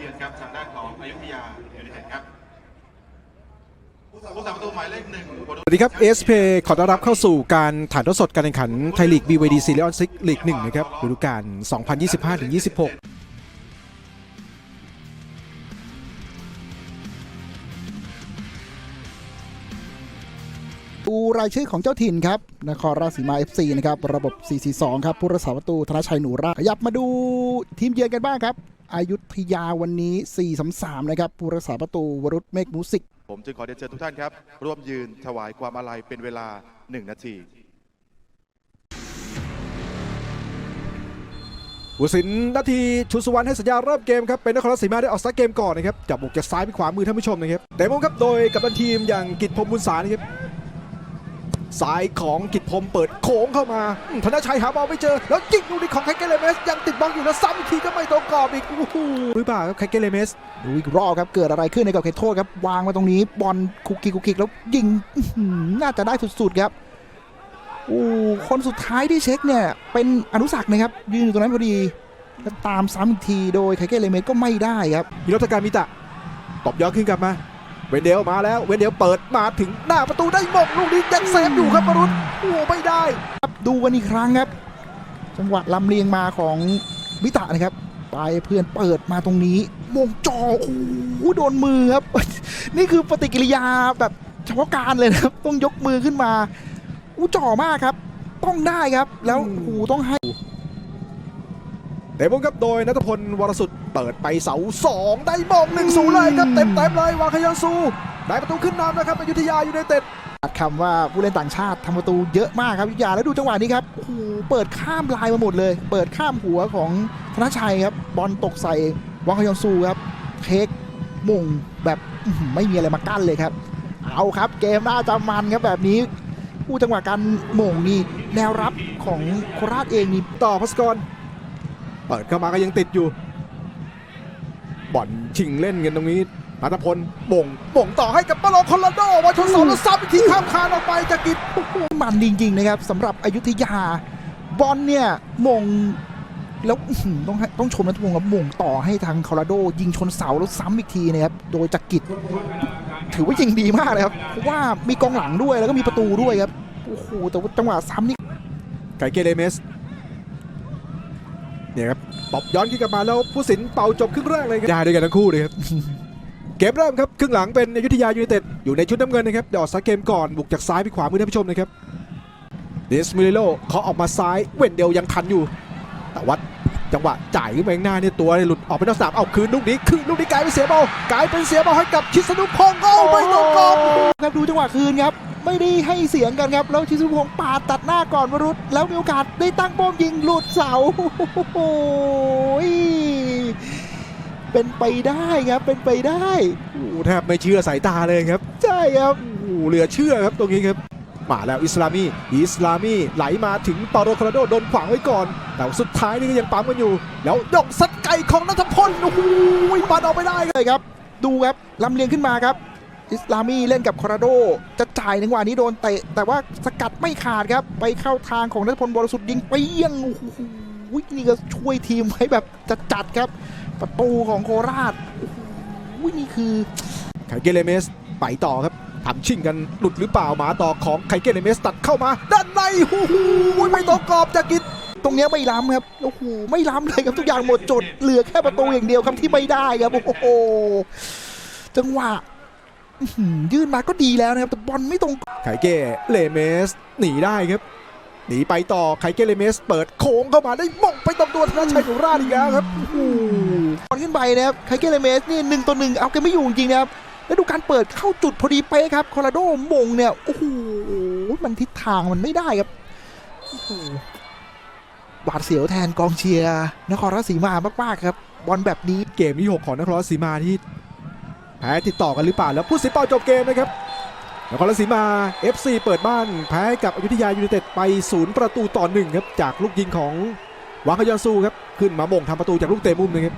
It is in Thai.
เยือนครับทางด้านของอยุธยายูไนเต็ดครับผู้สาประตูหมายเลขหนึ่งวรุสวัสดีครับ SP ขอต้อนรับเข้าสู่การถ่ายทอดสดการแข่งขันไทยลีก BYD s e r i e s 6ลีก1นะครับฤดูกาล2025-26ดูรายชื่อของเจ้าถิ่นครับนครราชสีมา FC นะครับ ระบบ 442 ครับ ผู้รักษาประตูธนชัยหนูราขยับมาดูทีมเยือนกันบ้างครับ อายุทยาวันนี้ 433 นะครับผู้รักษาประตูวรุษเมฆมุสิก ผมจึงขอเรียนเชิญทุกท่านครับ ร่วมยืนถวายความอาลัยเป็นเวลา 1 นาทีผู้สินนาทีชุนสุวรรณให้สัญญาเริ่มเกมครับเป็นนครราชสีมาได้ออกสตาร์ทเกมก่อนนะครับจับบุกจากซ้ายไปขวามือท่านผู้ชมนะครับแต่มุมครับโดยกัปตันทีมอย่างกิตพรหมบุญสารนะครับ ซ้ายของกิตพรหมเปิดโค้งเข้ามาอืมธนชัยหาบอลไม่เจอ แล้วยิงลูกนี้ของไคเกเลเมส ยังติดบอลอยู่นะซ้ำอีกทีก็ไม่ตรงกรอบอีกโอ้โหหรือเปล่าครับไคเกเลเมสดูอีกรอบครับเกิดอะไรขึ้นในกับเขตโทษครับ วางมาตรงนี้บอลคุกคิกคุกคิกแล้วยิงอื้อหือน่าจะได้สุดๆครับโอ้คนสุดท้ายที่เช็คเนี่ยเป็นอนุสักดิ์นะครับยืนอยู่ตรงนั้นพอดีแล้วตามซ้ำอีกทีโดยไคเกเลเมตก็ไม่ได้ครับฮิโรตากามิตะตบย้อนขึ้นกลับมา เวนเดลมาแล้วเวนเดลเปิดมาถึงหน้าประตูได้หมงลูกนี้ยังเซฟอยู่ครับมารุนโอ้ไม่ได้ครับดูกันอีกครั้งครับ จังหวะลำเลียงมาของวิตะนะครับไปเพื่อนเปิดมาตรงนี้มงจอโอ้โหโดนมือครับ นี่คือปฏิกิริยาแบบเฉพาะการเลยนะครับ ต้องยกมือขึ้นมาอู้จ่อมากครับ ต้องได้ครับ แล้วโอ้โหต้องให้ เตะบอลครับโดยนัทพลวรสุดเปิดไปเสาสองได้มงหนึ่งศูนย์เลยครับเต็มเต็มเลยวาคยอนซูได้ประตูขึ้นนำนะครับอยุธยาอยูไนเต็ดตัดคำว่าผู้เล่นต่างชาติทำประตูเยอะมากครับวิทยาแล้วดูจังหวะนี้ครับโอ้โหเปิดข้ามลายมาหมดเลย เปิดข้ามหัวของธนชัยครับบอลตกใส่วังคยองซูครับเค้กมงแบบไม่มีอะไรมากั้นเลยครับ เอาครับ เกมน่าจะมันครับแบบนี้ผู้จังหวะการมงนี่แนวรับของโคราชเองนี่ต่อพัสกร เปิดเข้ามาก็ยังติดอยู่บอลชิงเล่นกันตรงนี้นัทพลบ่งบ่งต่อให้กับปาโลคอนลาโดมาชนเสาแล้วซ้ำอีกทีข้ามคานออกไปจากกิจมันจริง ๆ นะครับสำหรับอยุธยา บอลเนี่ยมงแล้วอื้อหือต้องให้ต้องชมนัทพงศ์ครับมงต่อให้ทางโคราโด ยิงชนเสาแล้วซ้ำอีกทีนะครับโดยจักริดถือว่ายิงดีมากเลยครับเพราะว่ามีกองหลังด้วยแล้วก็มีประตูด้วยครับโอ้โหแต่ว่าจังหวะซ้ำนี่ไกเกเรเมส เนี่ยครับตบย้อนขึ้นกลับมาแล้วผู้สินเป่าจบครึ่งแรกเลยครับได้ด้วยกันทั้งคู่เลยครับ เกมเริ่มครับครึ่งหลังเป็นอยุธยายูไนเต็ดอยู่ในชุดน้ำเงินนะครับเดี๋ยวออกสตาร์ทเกมก่อนบุกจากซ้ายไปขวามือท่านผู้ชมนะครับเดสมิเลโลเขาะออกมาซ้ายเวนเดลยังทันอยู่แต่ว่า จังหวะจ่ายขึ้นไปข้างหน้าเนี่ยตัวเนี่ยหลุดออกไปนอกสนามเอาคืนลูกนี้คืนลูกนี้กลายเป็นเสียบอลกลายเป็นเสียบอลให้กับชิสนุพงศ์โอ้ไม่ตรงกรอบครับดูจังหวะคืนครับไม่ได้ให้เสียงกันครับ แล้วชิสุพงศ์ปาดตัดหน้าก่อนวรุษแล้วมีโอกาสได้ตั้งโป้มยิงหลุดเสาโอ้ยเป็นไปได้ครับเป็นไปได้โอ้โหแทบไม่เชื่อสายตาเลยครับ ใช่ครับโอ้โหเหลือเชื่อครับตรงนี้ครับมาแล้วอิสลามีอิสลามีไหลมาถึงเปาโรคาราโดโดนขวางไว้ก่อน แต่สุดท้ายนี่ก็ยังปั๊มกันอยู่ แล้วดอกสัดไก่ของนัทพลโอ้โหปัดออกไปได้ครับเลยครับ ดูครับลำเลียงขึ้นมาครับ อิสลามีเล่นกับคอราโด จะจ่ายในจังหวะนี้โดนเตะ แต่ว่าสกัดไม่ขาดครับ ไปเข้าทางของนัทพลบริสุทธิ์ยิงเปี้ยงโอ้โหนี่ก็ช่วยทีมไว้แบบจะจัดครับ ประตูของโคราชโอ้โหนี่คือไคเกเลเมสไปต่อครับทำชิงกันหลุดหรือเปล่าหมาต่อของไคเกเลเมสตัดเข้ามา ด้านในโอ้โหไม่ตรงกรอบจากกิจ ตรงเนี้ยไม่ล้ำครับโอ้โหไม่ล้ำเลยครับทุกอย่างหมดจดเหลือแค่ประตูอย่างเดียวครับที่ไม่ได้ครับโอ้โหจังหวะอื้อหือยื่นมาก็ดีแล้วนะครับแต่บอลไม่ตรงไคเกเลเมสหนีได้ครับหนีไปต่อไคเกเลเมส เปิดโค้งเข้ามาได้มงไปตรงตัวธนชัยของราชอีกแล้วครับโอ้โหบอลขึ้นไปนะครับไคเกเลเมสนี่หนึ่งต่อหนึ่งเอาแกไม่อยู่จริงๆนะครับแล้วดูการเปิดเข้าจุดพอดีเป๊ะครับ คอราโดมงเนี่ย โอ้โห มันทิศทางมันไม่ได้ครับ โอ้โห หวาดเสียวแทนกองเชียร์นครราชสีมามากๆครับบอลแบบนี้เกมที่ 6 ของนครราชสีมาที่แพ้ติดต่อกันหรือเปล่าแล้วผู้สินเป่าจบเกมนะครับนครราชสีมา FC เปิดบ้านแพ้กับอยุธยายูไนเต็ดไปศูนย์ประตูต่อหนึ่งครับจากลูกยิงของวังคยอนซูครับขึ้นมาบ่งทำประตูจากลูกเตะมุมนะครับ